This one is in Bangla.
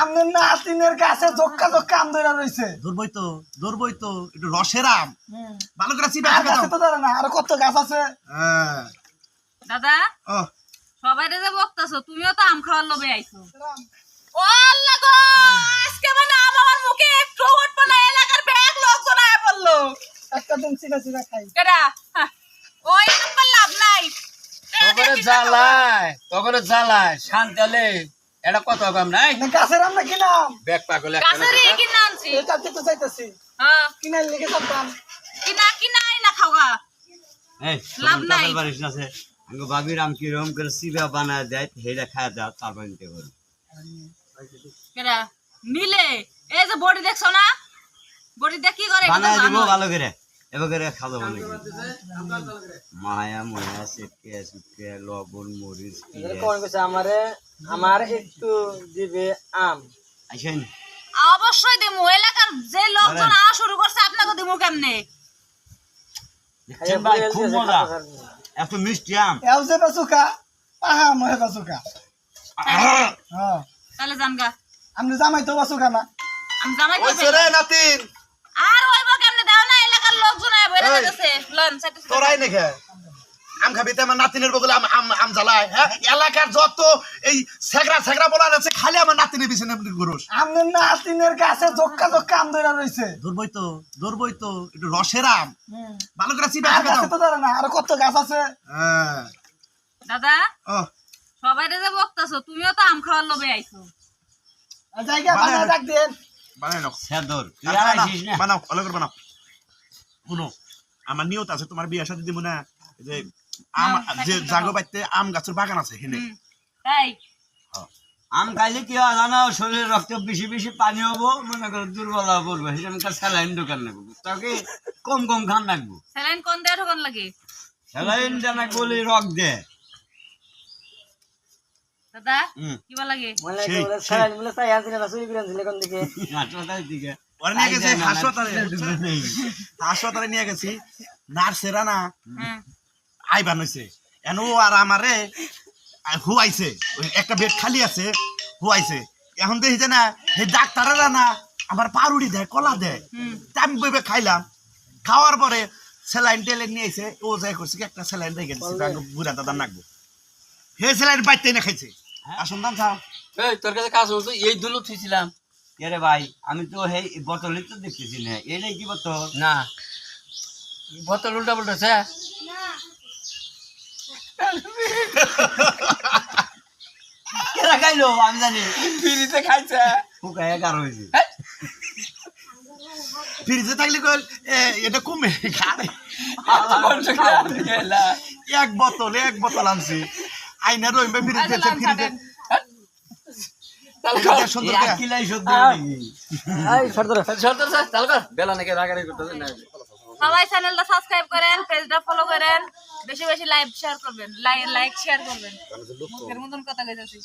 আমনের না আতিনের কাছে জক্কা জক্কা আম ধরে রইছে। ধরবই তো ধরবই তো একটু রসের আম। ভালো করে চিপে আর চিপে তো। ধরে না আর কত গাছ আছে? হ্যাঁ। দাদা ও। সবাই যে বকতাছো তুমিও তো আম খাওয়ার লোভে আইছো। ও আল্লাহ গো আজকে মানে আম আমার মুখে একটু উঠবো না এলাকার ব্যাগ লোকজন আয় বলল একটা দিন চিনা চিনা খাই। কেডা? হ্যাঁ, ওই নম্বর লাভ নাই। তগরে জ্বালায় তগরে জ্বালায় শান্তালে এটা কত কম নাই? না গাছের আম না কিনাম ব্যাগ পাগল একটা কাছেরই কিনা আনছি এটা তো চাইতেছি। হ্যাঁ। কিনার লিখে চাপতাম কিনা কিনাই না খাওয়া এই লাভ নাই। না সে আঙ্গো বাবির আম কি রকম করে সিবা বানায় দেয় হেটা খায় দাও তারপর নিতে পারো। কেডা মিলে? এই যে বডি দেখছ না? বডি দেখ কি করে? বানায় দিব ভালো করে। এবার করে খালো ভালো মায়া ময়া সেটকে সুটকে লবণ মরিচ কোন কইছে আমারে? আমার একটু দিবে আম। আইসেন অবশ্যই দিমু এলাকার যে লোকজন আওয়া শুরু করছে আপনাকে দিমু কেমনে? দেখছেন ভাই খুব মজা। এত মিষ্টি আম। এও যে বেচুকা আহা মহে বেচুকা হ্যাঁ। তাহলে জানগা আপনি জামাই তো বেচুকা না। আমি জামাই ওই রে নাতিন আর ওইব কেমনে দাও না এলাকার লোকজন আয় বইরা এই। যাচ্ছে লন সাইড তোরাই নাকি আম খাবি আমার নাতিনের বগলে আম আম আম জ্বালায় হ্যাঁ? এলাকার যত এই সেগরা সেগরা বলা আছে খালি আমার নাতিনের পিছনে এমনি ঘুরোস। আমনের না কাছে জক্কা জক্কা আম ধরে রইছে। ধরবই তো ধরবই তো একটু রসের আম। ভালো করে চিপে আর চিপে গাছে দাও তো ধরে না আর কত গাছ আছে। হ্যাঁ। দাদা ও সবাই যে বকতাছো তুমিও তো আম খাওয়ার লোভে আইছো। জায়গা বানায় বানায়। ডাক দেন। বানাই নাও। আর বানাও, ভালো করে বানাও। শুনো আমার নিয়ত আছে তোমার বিয়ে সাথে দিব না। যে আম যে জাগো। বাইতে আম গাছের বাগান আছে হেনে তাই। আম খাইলে কি হয় জানো শরীরে রক্ত বেশি বেশি পানি হব মনে করো দুর্বল হয়ে পড়বে সেখানকার স্যালাইন দোকান লাগবো। তাকে কম কম খান লাগবো। স্যালাইন কোন দেয় ঠকন লাগে। স্যালাইন জানা বলে রক দে। দাদা কি বল লাগে? মনে সেই, সেই। সারা মিলে তাই আনছিল না চুরি করে আনছিল কোন দিকে। হাসপাতাল দিকে ওরে নিয়ে গেছে হাসপাতালে হাসপাতালে নিয়ে গেছি নার্সেরা না হ্যাঁ। আইবান হইছে এন ও আর আমারে হুয়াইছে একটা বেড খালি আছে হুয়াইছে। এখন দেখি না এই ডাক্তারেরা না আমার পাউরুটি দেয় কলা দেয়। আমি বইবে খাইলাম। খাওয়ার পরে স্যালাইন টেলাইন নিয়ে আইছে ও যাই করছে কি একটা স্যালাইন রেখে দিচ্ছে বুড়া দাদা নাকবো হে স্যালাইন বাইতে না খাইছে। আসুন সন্ধান খাও এই তোর কাছে কাজ হচ্ছে এই দুলো থুইছিলাম। এরে ভাই আমি তো এই বোতলে তো দেখতেছি না এটাই কি বোতল? না। বোতল উল্টা পাল্টাছে কেরা খাইলো? আমি জানি। ফিরিতে খাইছে। ফুকায় এগারো হয়েছে। ফ্রিজে থাকলে কল এটা কমে খাবে। এক বোতল এক বোতল আনছি। আইনা রইবে ফ্রিজে আচ্ছা, ফ্রিজে। সবাই চ্যানেলটা সাবস্ক্রাইব করেন পেজটা ফলো করেন। বেশি বেশি লাইভ শেয়ার করবেন লাইক শেয়ার করবেন। মুখের মতন কথা কইতাছি।